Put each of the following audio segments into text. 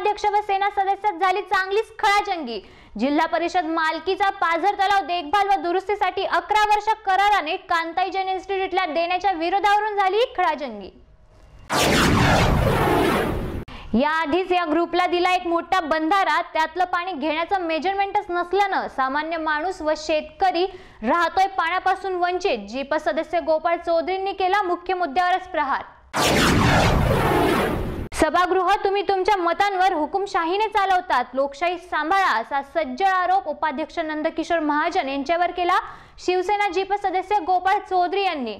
उपाध्यक्ष व सेना सदस्यात झाली चांगलीच खळाजंगी. जिल्हा परिषद मालकीचा पाझर तलाव देखभाल व दुरुस्तीसाठी अकरा वर्ष कराराने कांताई जैन इन्स्टिट्यूटला देण्याच्या विरोधावरून झाली खळाजंगी. याआधीच या ग्रुपला दिला एक मोठा बंधारा. त्यातलं पाणी घेण्याचं मेजरमेंटच नसल्यानं सामान्य माणूस व शेतकरी राहतोय पाण्यापासून वंचित. जीप सदस्य गोपाळ चौधरींनी केला मुख्य मुद्द्यावरच प्रहार. सभागृह तुम्ही तुमच्या मतांवर हुकुमशाहीने चालवतात. लोकशाही सांभाळा असा सज्जड आरोप उपाध्यक्ष नंदकिशोर महाजन यांच्यावर केला. शिवसेना जीप सदस्य गोपाळ चौधरी यांनी.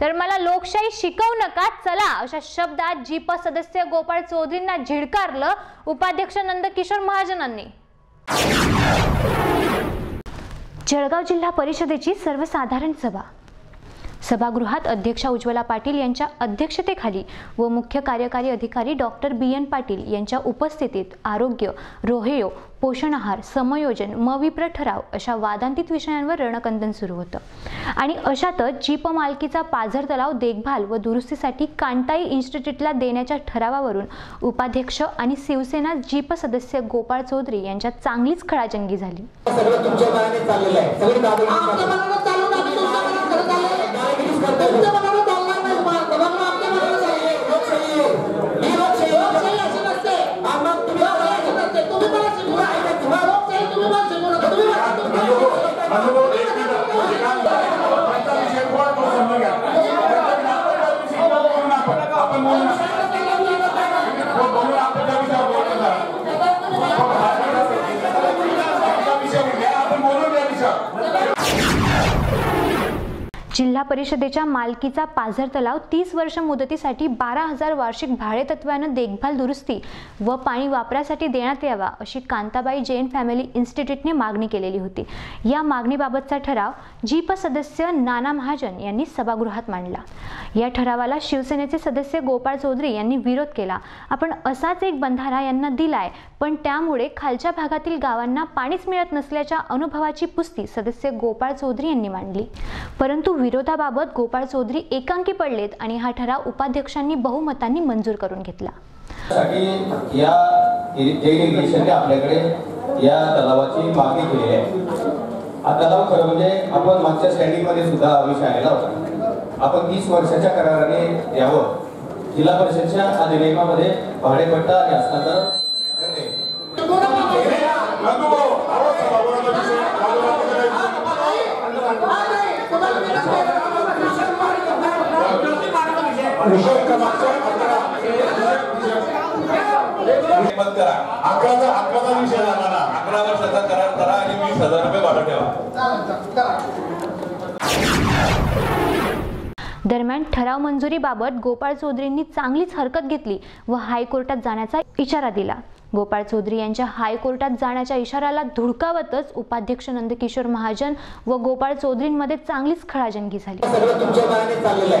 तर मला लोकशाही शिकवू नका चला अशा शब्दात जीप सदस्य गोपाळ चौधरींना झिडकारलं उपाध्यक्ष नंदकिशोर महाजनांनी. जळगाव जिल्हा परिषदेची सर्वसाधारण सभा. सभागृहात अध्यक्षा उज्ज्वला पाटील यांच्या अध्यक्षतेखाली व मुख्य कार्यकारी अधिकारी डॉक्टर बी एन पाटील यांच्या उपस्थितीत आरोग्य रोहेयो पोषण आहार समयोजन मविप्र ठराव अशा वादांतित विषयांवर रणकंदन सुरू होतं. आणि अशातच जीप मालकीचा पाझर तलाव देखभाल व दुरुस्तीसाठी कांटाई इन्स्टिट्यूटला देण्याच्या ठरावावरून उपाध्यक्ष आणि शिवसेना जीप सदस्य गोपाळ चौधरी यांच्यात चांगलीच खळाजंगी झाली. सगळं तुमच्या परिषदेच्या मालकीचा पाझर तलाव तीस वर्ष मुदतीसाठी बारा हजार वार्षिक भाडेतत्वानं देखभाल दुरुस्ती व पाणी वापरासाठी देण्यात यावा अशी कांताबाई जैन फॅमिली इन्स्टिट्यूटने मागणी केलेली होती. या मागणीबाबतचा ठराव जीप सदस्य नाना महाजन यांनी सभागृहात मांडला. या ठरावाला शिवसेनेचे सदस्य गोपाळ चौधरी यांनी विरोध केला. आपण असाच एक बंधारा यांना दिलाय पण त्यामुळे खालच्या भागातील गावांना पाणीच मिळत नसल्याच्या अनुभवाची पुस्ती सदस्य गोपाळ चौधरी यांनी मांडली. परंतु विरोधाबाबत गोपाळ चौधरी एकांकी पडलेत आणि हा ठराव उपाध्यक्षांनी बहुमतांनी मंजूर करून घेतला. या आपल्याकडे या तलावाची मागणी केलेली आहे. हा तलाव खरं म्हणजे आपण मागच्या स्टँडिंगमध्ये सुद्धा हा विषय आलेला होता. आपण तीस वर्षाच्या कराराने यावं. जिल्हा परिषदच्या अधिनियमामध्ये भाडेपट्टा आणि हस्तांतरण करणे. रघुभाऊ, आवाज करा, बोलायला विषय, बोलायला विषय. विषय क्रमांक अकरा. करा. अकराचा अकराचा विषय झाला ना. अकरा वर्षाचा करार करा आणि वीस हजार रुपये ठेवा. दरम्यान ठराव मंजुरीबाबत गोपाळ चौधरींनी चांगलीच हरकत घेतली व हायकोर्टात जाण्याचा इशारा दिला. गोपाळ चौधरी यांच्या हायकोर्टात जाण्याच्या इशाऱ्याला धुडकावतच उपाध्यक्ष नंदकिशोर महाजन व गोपाळ चौधरींमध्ये चांगलीच खळाजंगी झाली. सगळं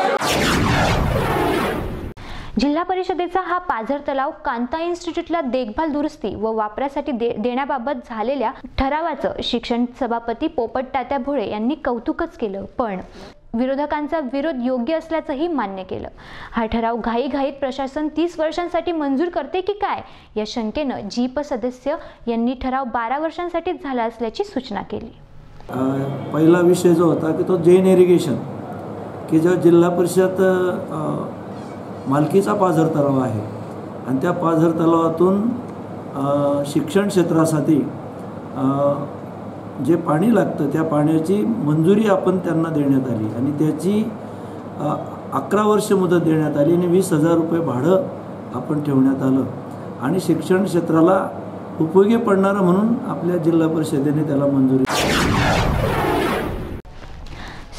जिल्हा परिषदेचा हा पाझर तलाव कांता इन्स्टिट्यूटला देखभाल दुरुस्ती व वापरासाठी दे देण्याबाबत झालेल्या ठरावाचं शिक्षण सभापती पोपट तात्या भोळे यांनी कौतुकच केलं. पण विरोधकांचा विरोध योग्य असल्याचंही मान्य केलं. हा ठराव घाईघाईत प्रशासन तीस वर्षांसाठी मंजूर करते की काय? या शंकेनं जीप सदस्य यांनी ठराव बारा वर्षांसाठीच झाला असल्याची सूचना केली. पहिला विषय जो होता की तो जेन इरिगेशन की जो जिल्हा परिषद मालकीचा पाझर तलाव आहे. आणि त्या पाझर तलावातून शिक्षण क्षेत्रासाठी जे पाणी लागतं त्या पाण्याची मंजुरी आपण त्यांना देण्यात आली. आणि त्याची अकरा वर्ष मुदत देण्यात आली आणि वीस हजार रुपये भाडं आपण ठेवण्यात आलं. आणि शिक्षण क्षेत्राला उपयोगी पडणारं म्हणून आपल्या जिल्हा परिषदेने त्याला मंजुरी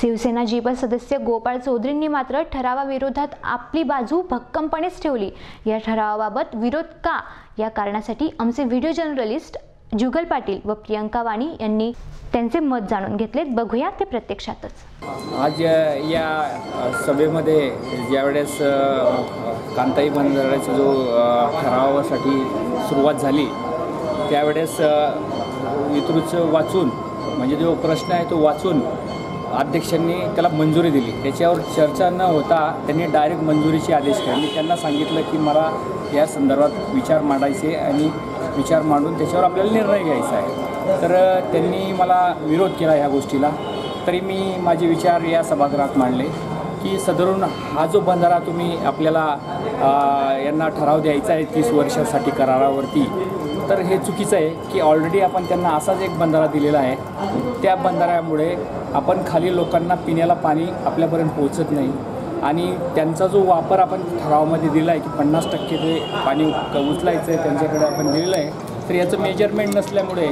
शिवसेना जीपा सदस्य गोपाळ चौधरींनी मात्र ठरावाविरोधात आपली बाजू भक्कमपणेच ठेवली. या ठरावाबाबत विरोध का? या कारणासाठी आमचे व्हिडिओ जर्नलिस्ट जुगल पाटील व प्रियंका वाणी यांनी त्यांचे मत जाणून घेतले बघूया ते प्रत्यक्षातच. आज या सभेमध्ये ज्यावेळेस कांताई बंदराचा जो ठरावासाठी सुरुवात झाली त्यावेळेस इतरूच वाचून म्हणजे जो प्रश्न आहे तो वाचून अध्यक्षांनी त्याला मंजुरी दिली. त्याच्यावर चर्चा न होता त्यांनी डायरेक्ट मंजुरीचे आदेश केले. मी त्यांना सांगितलं की मला या संदर्भात विचार मांडायचे आणि विचार मांडून त्याच्यावर आपल्याला निर्णय घ्यायचा आहे. तर त्यांनी मला विरोध केला ह्या गोष्टीला. तरी मी माझे विचार या सभागृहात मांडले. की सदरून हा जो बंधारा तुम्ही आपल्याला यांना ठराव द्यायचा आहे तीस वर्षासाठी करारावरती तर हे चुकीचं आहे की ऑलरेडी आपण त्यांना असाच एक बंधारा दिलेला आहे. त्या बंधाऱ्यामुळे आपण खाली लोकांना पिण्याला पाणी आपल्यापर्यंत पोहोचत नाही. आणि त्यांचा जो वापर आपण ठरावामध्ये दिला आहे की पन्नास टक्के ते पाणी उचलायचं आहे त्यांच्याकडे आपण दिलेलं आहे तर याचं मेजरमेंट नसल्यामुळे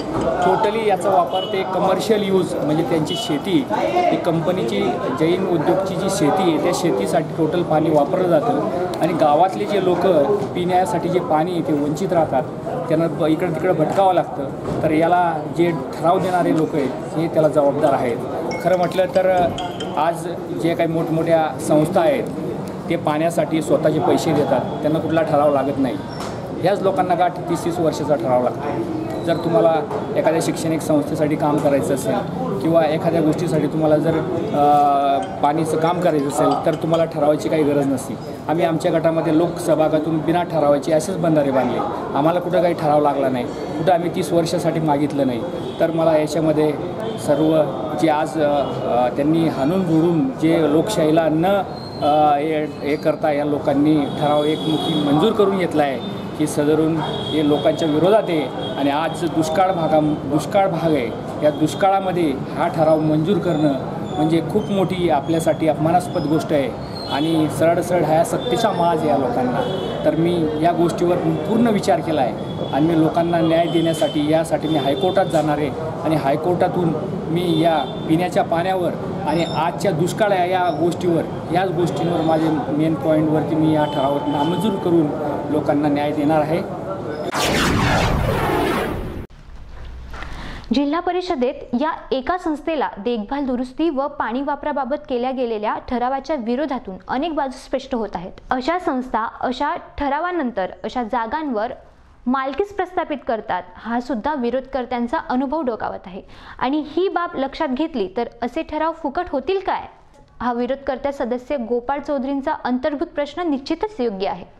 टोटली याचा वापर ते कमर्शियल यूज म्हणजे त्यांची शेती ही कंपनीची जैन उद्योगची जी शेती आहे त्या शेतीसाठी टोटल पाणी वापरलं जातं. आणि गावातले जे लोक पिण्यासाठी जे पाणी आहे ते वंचित राहतात. त्यांना ब इकडं तिकडं भटकावं लागतं. तर याला जे ठराव देणारे लोक आहेत हे त्याला जबाबदार आहेत. खरं म्हटलं तर आज जे काही मोठमोठ्या संस्था आहेत ते पाण्यासाठी स्वतःचे पैसे देतात. त्यांना कुठला ठराव लागत नाही. ह्याच लोकांना का तीस तीस वर्षाचा ठराव लागतो. जर तुम्हाला एखाद्या शैक्षणिक संस्थेसाठी काम करायचं असेल किंवा एखाद्या गोष्टीसाठी तुम्हाला जर पाणीचं काम करायचं असेल तर तुम्हाला ठरावाची काही गरज नसते. आम्ही आमच्या गटामध्ये लोकसभागातून बिना ठरावाचे असेच बंधारे बांधले. आम्हाला कुठं काही ठराव लागला नाही. कुठं आम्ही तीस वर्षासाठी मागितलं नाही. तर मला याच्यामध्ये सर्व जे आज त्यांनी हाणून बुडून जे लोकशाहीला न हे हे करता या लोकांनी ठराव एकमुखी मंजूर करून घेतला आहे. की सदरून हे लोकांच्या विरोधात आहे आणि आज दुष्काळ भागा दुष्काळ भाग आहे या दुष्काळामध्ये हा ठराव मंजूर करणं म्हणजे खूप मोठी आपल्यासाठी अपमानास्पद गोष्ट आहे आणि सरळ सरळ ह्या सत्तेचा माज या लोकांना. तर मी या गोष्टीवर पूर्ण विचार केला आहे आणि मी लोकांना न्याय देण्यासाठी यासाठी मी हायकोर्टात जाणार आहे आणि हायकोर्टातून मी या पिण्याच्या पाण्यावर आणि आजच्या दुष्काळ या या गोष्टीवर याच गोष्टींवर माझे मेन पॉईंटवरती मी या ठरावावर नामंजूर करून लोकांना न्याय देणार आहे. जिल्हा परिषदेत या एका संस्थेला देखभाल दुरुस्ती व पाणी वापराबाबत केल्या गेलेल्या ठरावाच्या विरोधातून अनेक बाजू स्पष्ट होत आहेत. अशा संस्था अशा ठरावानंतर अशा जागांवर मालकीच प्रस्थापित करतात हा सुद्धा विरोधकर्त्यांचा अनुभव डोकावत आहे. आणि ही बाब लक्षात घेतली तर असे ठराव फुकट होतील काय? हा विरोधकर्त्या सदस्य गोपाळ चौधरींचा अंतर्भूत प्रश्न निश्चितच योग्य आहे.